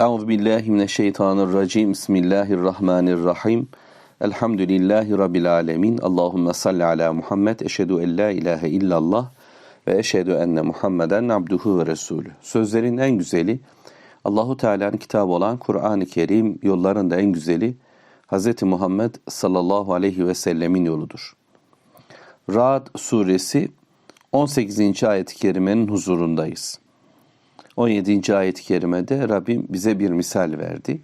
Euzu billahi mineşşeytanirracim. Bismillahirrahmanirrahim. Elhamdülillahi rabbil alamin. Allahumme salli ala Muhammed. Eşhedü en la ilahe illallah ve eşhedü enne Muhammeden abduhu ve resulü. Sözlerin en güzeli Allahu Teala'nın kitabı olan Kur'an-ı Kerim yollarında en güzeli Hz. Muhammed sallallahu aleyhi ve sellemin yoludur. Ra'd suresi 18. ayet-i kerimenin huzurundayız. 17. ayet-i kerimede Rabbim bize bir misal verdi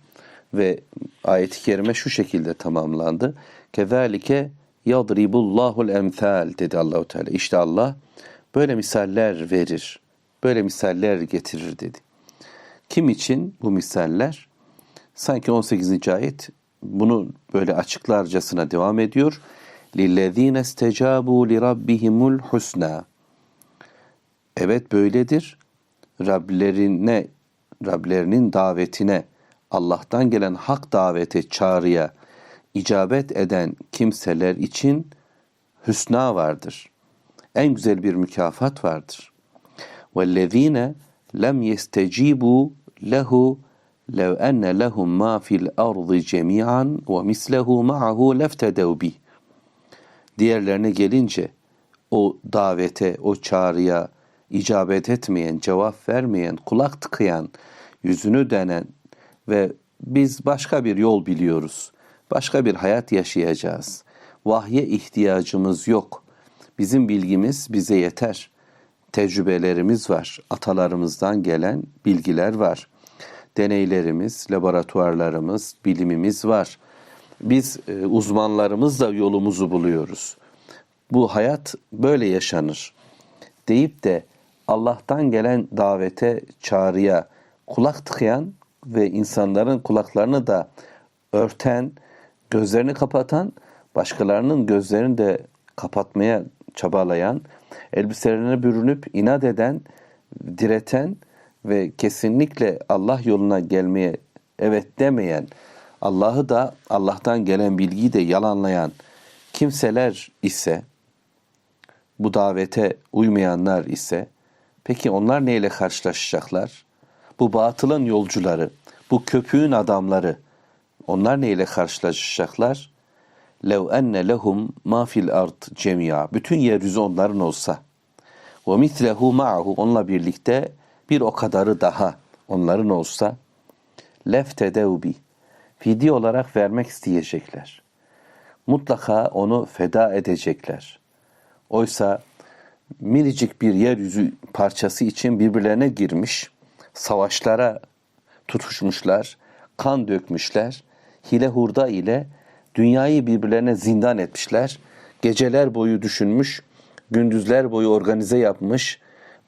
ve ayet-i kerime şu şekilde tamamlandı. Kezalike yadribullahul emsal dedi Allahu Teala. İşte Allah böyle misaller verir. Böyle misaller getirir dedi. Kim için bu misaller? Sanki 18. ayet bunu böyle açıklarcasına devam ediyor. لِلَّذ۪ينَ اسْتَجَابُوا لِرَبِّهِمُ الْحُسْنَى Evet böyledir. Rablerine, Rablerinin davetine, Allah'tan gelen hak davete, çağrıya icabet eden kimseler için hüsna vardır. En güzel bir mükafat vardır. وَالَّذ۪ينَ lem yestecibu lehu lev enne lehum ma fil ardı cemi'an ve mislehu ma'ahu leftedev bih. Diğerlerine gelince o davete, o çağrıya icabet etmeyen, cevap vermeyen, kulak tıkayan, yüzünü denen ve biz başka bir yol biliyoruz. Başka bir hayat yaşayacağız. Vahye ihtiyacımız yok. Bizim bilgimiz bize yeter. Tecrübelerimiz var. Atalarımızdan gelen bilgiler var. Deneylerimiz, laboratuvarlarımız, bilimimiz var. Biz e, uzmanlarımızla yolumuzu buluyoruz. Bu hayat böyle yaşanır. Deyip de Allah'tan gelen davete, çağrıya kulak tıkayan ve insanların kulaklarını da örten, gözlerini kapatan, başkalarının gözlerini de kapatmaya çabalayan, elbiselerine bürünüp inat eden, direten ve kesinlikle Allah yoluna gelmeye evet demeyen, Allah'ı da Allah'tan gelen bilgiyi de yalanlayan kimseler ise, bu davete uymayanlar ise, peki onlar neyle karşılaşacaklar? Bu batılın yolcuları, bu köpüğün adamları, onlar neyle karşılaşacaklar? lev enne lehum ma fil ard cemia. Bütün yeryüzü onların olsa. Ve mislehu ma'hu onunla birlikte bir o kadarı daha onların olsa leftedev bi. Fidye olarak vermek isteyecekler. Mutlaka onu feda edecekler. Oysa minicik bir yeryüzü parçası için birbirlerine girmiş, savaşlara tutuşmuşlar, kan dökmüşler, hile hurda ile dünyayı birbirlerine zindan etmişler. Geceler boyu düşünmüş, gündüzler boyu organize yapmış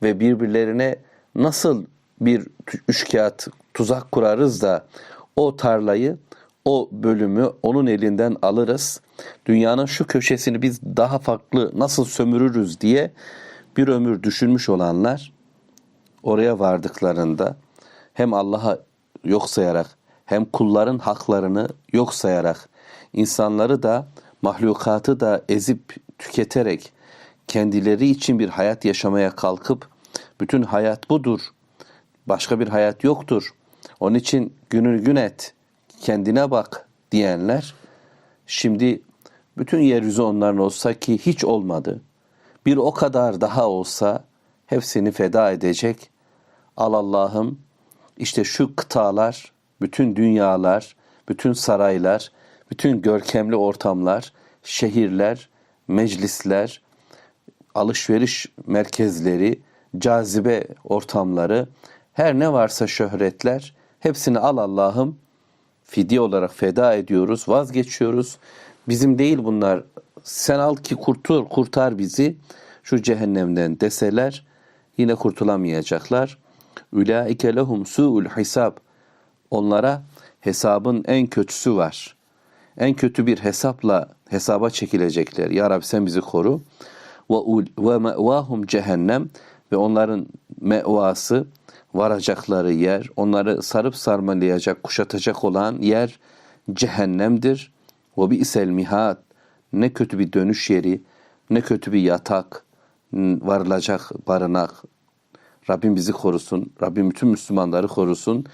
ve birbirlerine nasıl bir üçkağıt, tuzak kurarız da o tarlayı, o bölümü onun elinden alırız. Dünyanın şu köşesini biz daha farklı nasıl sömürürüz diye bir ömür düşünmüş olanlar oraya vardıklarında hem Allah'a yok sayarak hem kulların haklarını yok sayarak insanları da mahlukatı da ezip tüketerek kendileri için bir hayat yaşamaya kalkıp bütün hayat budur. Başka bir hayat yoktur. Onun için günü gün et, kendine bak diyenler şimdi bütün yeryüzü onların olsa ki hiç olmadı. Bir o kadar daha olsa hepsini feda edecek. Al Allah'ım işte şu kıtalar, bütün dünyalar, bütün saraylar, bütün görkemli ortamlar, şehirler, meclisler, alışveriş merkezleri, cazibe ortamları, her ne varsa şöhretler hepsini al Allah'ım fidye olarak feda ediyoruz, vazgeçiyoruz. Bizim değil bunlar. Sen al ki kurtur, kurtar bizi şu cehennemden deseler yine kurtulamayacaklar. Ulaike lehum su'ul hisab. Onlara hesabın en kötüsü var. En kötü bir hesapla hesaba çekilecekler. Ya Rabbi sen bizi koru. Ve me'vahum cehennem ve onların mevası varacakları yer, onları sarıp sarmalayacak, kuşatacak olan yer cehennemdir. Ve bi isel mihat ne kötü bir dönüş yeri, ne kötü bir yatak, varılacak barınak. Rabbim bizi korusun. Rabbim bütün Müslümanları korusun.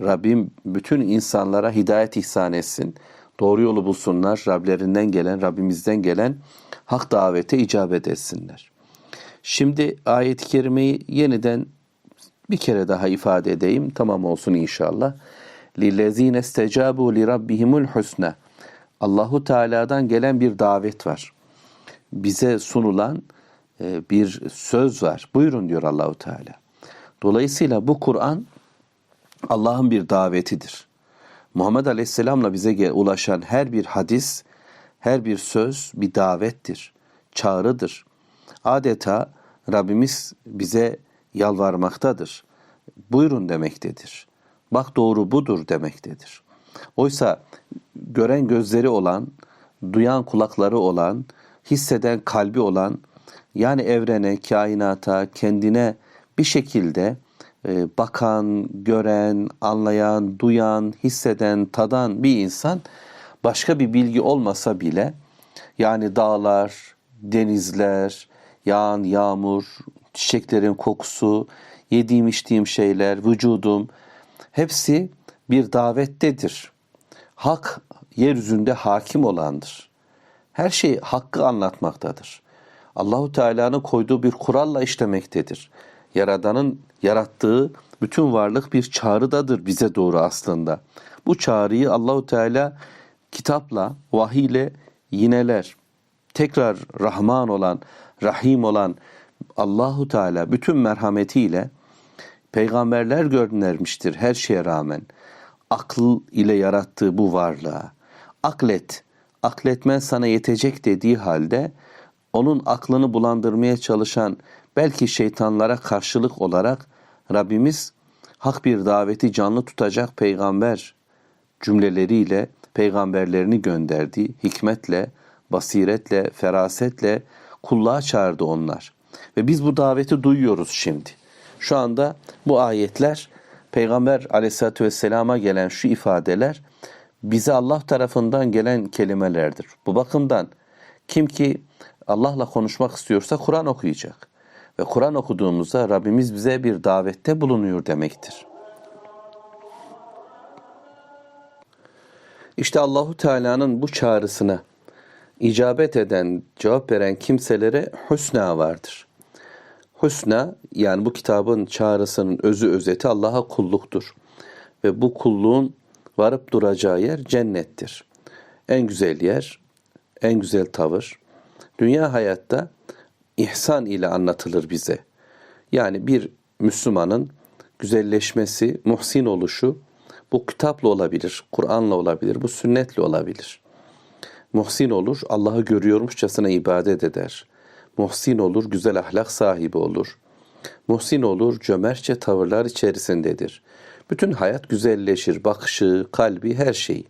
Rabbim bütün insanlara hidayet ihsan etsin. Doğru yolu bulsunlar. Rablerinden gelen, Rabbimizden gelen hak davete icabet etsinler. Şimdi ayet-i kerimeyi yeniden bir kere daha ifade edeyim tamam olsun inşallah. Lillezine istecabu li rabbihimul. Allahu Teala'dan gelen bir davet var. Bize sunulan e, bir söz var. Buyurun diyor Allahu Teala. Dolayısıyla bu Kur'an Allah'ın bir davetidir. Muhammed Aleyhisselam'la bize ulaşan her bir hadis, her bir söz bir davettir, çağrıdır. Adeta Rabbimiz bize yalvarmaktadır. Buyurun demektedir. Bak doğru budur demektedir. Oysa gören gözleri olan, duyan kulakları olan, hisseden kalbi olan, yani evrene, kainata, kendine bir şekilde e, bakan, gören, anlayan, duyan, hisseden, tadan bir insan başka bir bilgi olmasa bile yani dağlar, denizler, yağan yağmur, çiçeklerin kokusu, yediğim içtiğim şeyler, vücudum hepsi bir davettedir. Hak yeryüzünde hakim olandır. Her şey hakkı anlatmaktadır. Allahu Teala'nın koyduğu bir kuralla işlemektedir. Yaradanın yarattığı bütün varlık bir çağrıdadır bize doğru aslında. Bu çağrıyı Allahu Teala kitapla, vahiyle yineler. Tekrar Rahman olan, Rahim olan Allahu Teala bütün merhametiyle peygamberler göndermiştir her şeye rağmen. Akıl ile yarattığı bu varlığa. Aklet, akletmen sana yetecek dediği halde onun aklını bulandırmaya çalışan belki şeytanlara karşılık olarak Rabbimiz hak bir daveti canlı tutacak peygamber cümleleriyle peygamberlerini gönderdi. Hikmetle, basiretle, ferasetle kulluğa çağırdı onlar. Ve biz bu daveti duyuyoruz şimdi. Şu anda bu ayetler Peygamber aleyhissalatü vesselama gelen şu ifadeler bize Allah tarafından gelen kelimelerdir. Bu bakımdan kim ki Allah'la konuşmak istiyorsa Kur'an okuyacak. Ve Kur'an okuduğumuzda Rabbimiz bize bir davette bulunuyor demektir. İşte Allahu Teala'nın bu çağrısına icabet eden, cevap veren kimselere husna vardır. Husna yani bu kitabın çağrısının özü özeti Allah'a kulluktur. Ve bu kulluğun varıp duracağı yer cennettir. En güzel yer, en güzel tavır. Dünya hayatta ihsan ile anlatılır bize. Yani bir Müslümanın güzelleşmesi, muhsin oluşu bu kitapla olabilir, Kur'an'la olabilir, bu sünnetle olabilir. Muhsin olur, Allah'ı görüyormuşçasına ibadet eder. Muhsin olur, güzel ahlak sahibi olur. Muhsin olur, cömertçe tavırlar içerisindedir. Bütün hayat güzelleşir, bakışı, kalbi, her şeyi.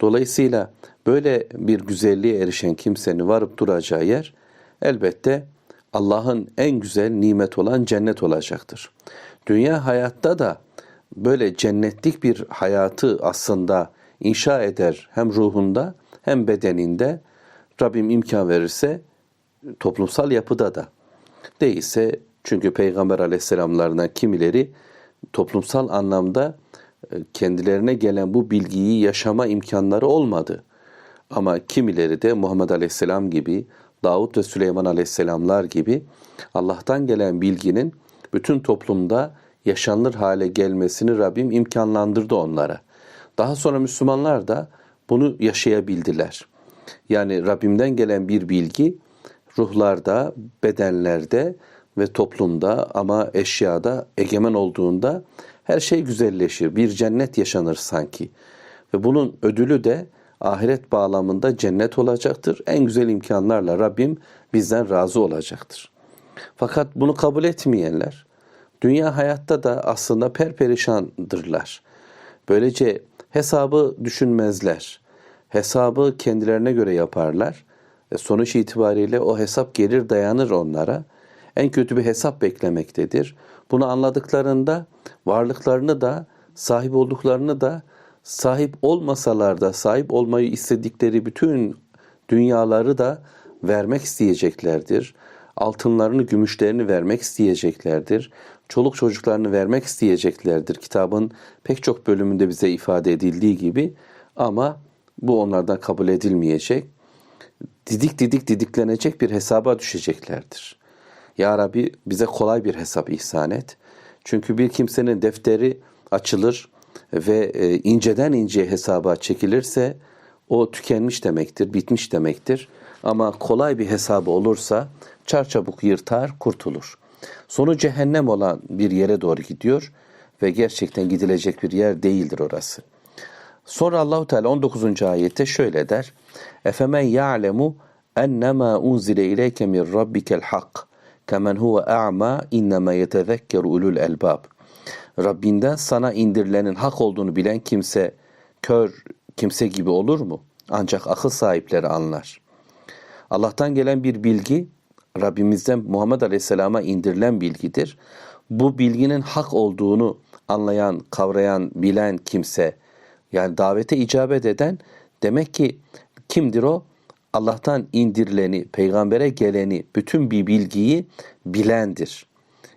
Dolayısıyla böyle bir güzelliğe erişen kimsenin varıp duracağı yer elbette Allah'ın en güzel nimet olan cennet olacaktır. Dünya hayatta da böyle cennetlik bir hayatı aslında inşa eder hem ruhunda hem bedeninde Rabbim imkan verirse toplumsal yapıda da değilse çünkü Peygamber aleyhisselamlarından kimileri toplumsal anlamda e, kendilerine gelen bu bilgiyi yaşama imkanları olmadı. Ama kimileri de Muhammed aleyhisselam gibi, Davut ve Süleyman aleyhisselamlar gibi Allah'tan gelen bilginin bütün toplumda yaşanılır hale gelmesini Rabbim imkanlandırdı onlara. Daha sonra Müslümanlar da bunu yaşayabildiler. Yani Rabbimden gelen bir bilgi ruhlarda, bedenlerde ve toplumda ama eşyada egemen olduğunda her şey güzelleşir. Bir cennet yaşanır sanki. Ve bunun ödülü de ahiret bağlamında cennet olacaktır. En güzel imkanlarla Rabbim bizden razı olacaktır. Fakat bunu kabul etmeyenler dünya hayatta da aslında perperişandırlar. Böylece hesabı düşünmezler. Hesabı kendilerine göre yaparlar. E sonuç itibariyle o hesap gelir dayanır onlara. En kötü bir hesap beklemektedir. Bunu anladıklarında varlıklarını da sahip olduklarını da sahip olmasalar da sahip olmayı istedikleri bütün dünyaları da vermek isteyeceklerdir. Altınlarını, gümüşlerini vermek isteyeceklerdir. çoluk çocuklarını vermek isteyeceklerdir. Kitabın pek çok bölümünde bize ifade edildiği gibi ama bu onlardan kabul edilmeyecek. Didik didik didiklenecek bir hesaba düşeceklerdir. Ya Rabbi bize kolay bir hesap ihsan et. Çünkü bir kimsenin defteri açılır ve e, inceden inceye hesaba çekilirse o tükenmiş demektir, bitmiş demektir. Ama kolay bir hesabı olursa çarçabuk yırtar, kurtulur. Sonu cehennem olan bir yere doğru gidiyor ve gerçekten gidilecek bir yer değildir orası. Sonra Allahu Teala 19. ayette şöyle der. Efemen ya'lemu ennema unzile ileyke min rabbikel hak kemen huve a'ma innema yetezekkeru ulul elbab. Rabbinden sana indirilenin hak olduğunu bilen kimse kör kimse gibi olur mu? Ancak akıl sahipleri anlar. Allah'tan gelen bir bilgi Rabbimizden Muhammed Aleyhisselam'a indirilen bilgidir. Bu bilginin hak olduğunu anlayan, kavrayan, bilen kimse yani davete icabet eden demek ki kimdir o? Allah'tan indirileni, peygambere geleni, bütün bir bilgiyi bilendir.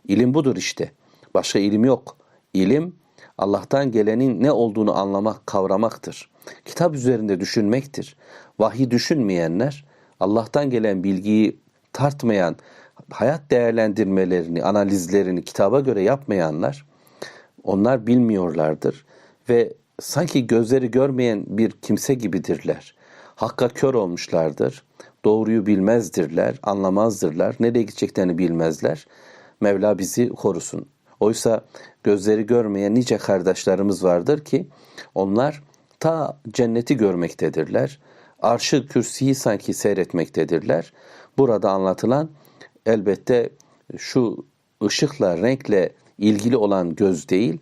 İlim budur işte. Başka ilim yok. İlim Allah'tan gelenin ne olduğunu anlamak, kavramaktır. Kitap üzerinde düşünmektir. Vahiy düşünmeyenler, Allah'tan gelen bilgiyi tartmayan, hayat değerlendirmelerini, analizlerini kitaba göre yapmayanlar, onlar bilmiyorlardır ve sanki gözleri görmeyen bir kimse gibidirler. Hakka kör olmuşlardır. Doğruyu bilmezdirler, anlamazdırlar. Nereye gideceklerini bilmezler. Mevla bizi korusun. Oysa gözleri görmeyen nice kardeşlerimiz vardır ki onlar ta cenneti görmektedirler. Arşı kürsiyi sanki seyretmektedirler. Burada anlatılan elbette şu ışıkla, renkle ilgili olan göz değil,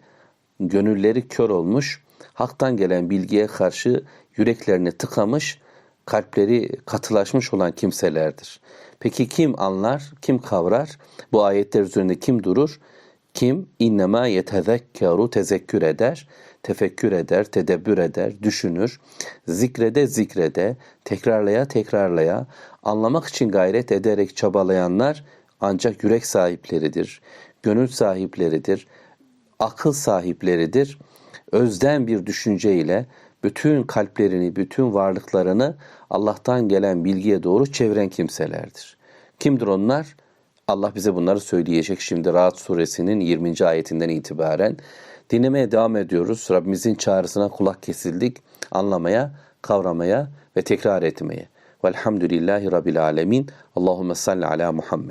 gönülleri kör olmuş, haktan gelen bilgiye karşı yüreklerini tıkamış, kalpleri katılaşmış olan kimselerdir. Peki kim anlar, kim kavrar? Bu ayetler üzerinde kim durur? Kim innema yetezekkeru tezekkür eder, tefekkür eder, tedebbür eder, düşünür, zikrede zikrede, tekrarlaya tekrarlaya, anlamak için gayret ederek çabalayanlar ancak yürek sahipleridir, gönül sahipleridir, akıl sahipleridir. Özden bir düşünce ile bütün kalplerini, bütün varlıklarını Allah'tan gelen bilgiye doğru çeviren kimselerdir. Kimdir onlar? Allah bize bunları söyleyecek şimdi Rahat suresinin 20. ayetinden itibaren. Dinlemeye devam ediyoruz. Rabbimizin çağrısına kulak kesildik. Anlamaya, kavramaya ve tekrar etmeye. Velhamdülillahi Rabbil alemin. Allahümme salli ala Muhammed.